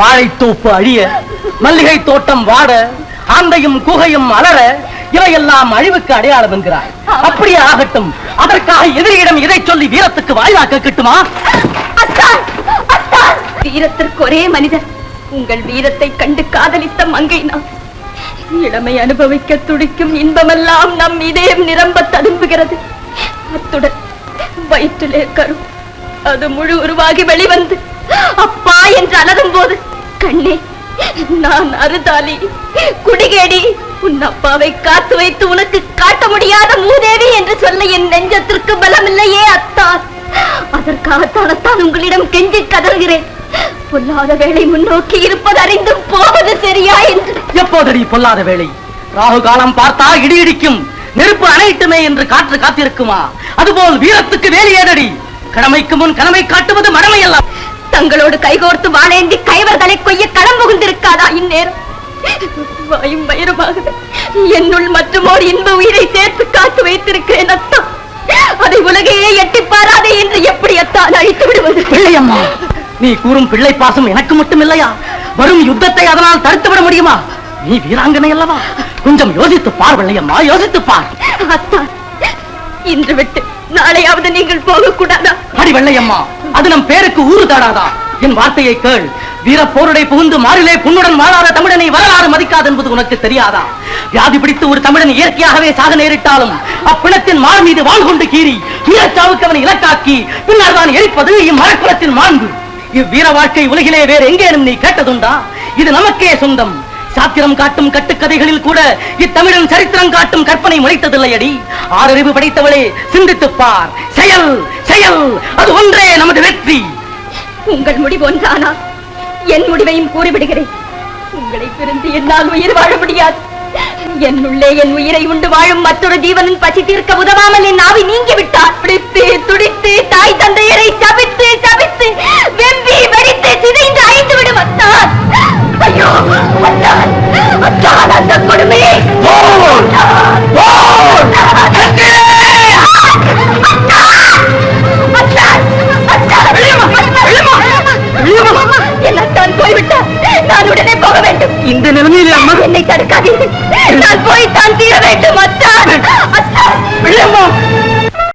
வாழைத்தோப்பு அழிய மல்லிகை தோட்டம் வாட ஆந்தையும் குகையும் அலற இவையெல்லாம் அழிவுக்கு அடையாளம் என்கிறார் அப்படியே ஆகட்டும். அதற்காக எதிரியிடம் இதை சொல்லி வீரத்துக்கு வாய்வாக்க கிட்டுமா? வீரத்திற்கு ஒரே மனிதர் உங்கள் வீரத்தை கண்டு காதலித்த மங்கை நாம். இளமை அனுபவிக்க துடிக்கும் இன்பமெல்லாம் நம் இதயம் நிரம்ப ததும்புகிறது. அத்துடன் வயிற்றிலே கரு அது முழு உருவாகி வெளிவந்து நான் அறுதாலி குடிகேடி உன் அப்பாவை காத்து வைத்து உனக்கு காட்ட முடியாத மூதேவி என்று சொல்ல என் நெஞ்சத்திற்கு பலமில்லையே அத்தான் அதற்காகத்தானத்தான் உங்களிடம் கெஞ்சி கதறுகிறேன். பொல்லாத வேளை முன்னோக்கி இருப்பது அறிந்தும் போவது சரியா என்று. எப்போதடி பொல்லாத வேளை? ராகு காலம் பார்த்தா இடி இடிக்கும். நெருப்பு அணையிட்டுமே என்று காற்று காத்திருக்குமா? அதுபோல் வீரத்துக்கு வேலி ஏதடி? கடமைக்கு முன் கடமை காட்டுவது மடமை எல்லாம் தங்களோடு கைகோர்த்து வாழேந்தி கைவர்களை கொய்ய களம் புகுந்திருக்காதா இந்நேரம்? வாயும் வயிறுமாக என்னுள் மற்றுமோர் இன்ப உயிரை சேர்த்து காத்து வைத்திருக்கிறேன் அத்தா. அதை உலகையே எட்டி பாராதே என்று எப்படி அத்தான் அழித்து விடுவது? பிள்ளையம்மா நீ கூறும் பிள்ளை பாசம் எனக்கு மட்டும் இல்லையா வரும் யுத்தத்தை அதனால் தடுத்து விட முடியுமா? நீ வீராங்கனை அல்லவா? கொஞ்சம் யோசித்து பார் பிள்ளையம்மா யோசித்து பார். அத்தா இன்று விட்டு நாளையாவது நீங்கள் போகக்கூடாதா? அடி வெள்ளையம்மா. அது நம் பேருக்கு ஊறு தாடாதா? என் வார்த்தையை கேள். வீர போருடை புகுந்து மாறிலே புண்ணுடன் வாழாத தமிழனை வரலாறு மதிக்காது என்பது உனக்கு தெரியாதா? வியாதி பிடித்து ஒரு தமிழன் இயற்கையாகவே சாக நேரிட்டாலும் அப்பிணத்தின் மார் மீது வாழ் கொண்டு கீறி வீரச்சாவுக்கு அவனை இலக்காக்கி பின்னர் தான் எரிப்பது இம்மரக்குலத்தின் மாண்பு. இவ்வீர வாழ்க்கை உலகிலே வேறு எங்கேனும் நீ கேட்டதுண்டா? இது நமக்கே சொந்தம். சாத்திரம் காட்டும் கட்டுக்கதைகளில் கூட இத்தமிழன் சரித்திரம் காட்டும் கற்பனை முளைத்ததில்லையடி. ஆறறிவு படைத்தவளே சிந்தித்துப்பார் செயல் செயல் அது ஒன்றே நமது வெற்றி. உங்கள் முடிவு ஒன்றானா? என் முடிவையும் கூறிவிடுகிறேன். உங்களை பிரிந்து என்னால் உயிர் வாழ முடியாது. என் உள்ளே என் உயிரை உண்டு வாழும் மற்றொரு ஜீவனின் பசி தீர்க்க உதவாமல் என் ஆவி நீங்கி என் அத்தான் போய்விட்டார் நான் உடனே போக வேண்டும். இந்த நிலைமையிலே அம்மா என்னை தடுக்காதீர்கள். நான் போய்த்தான் தீர வேண்டும்.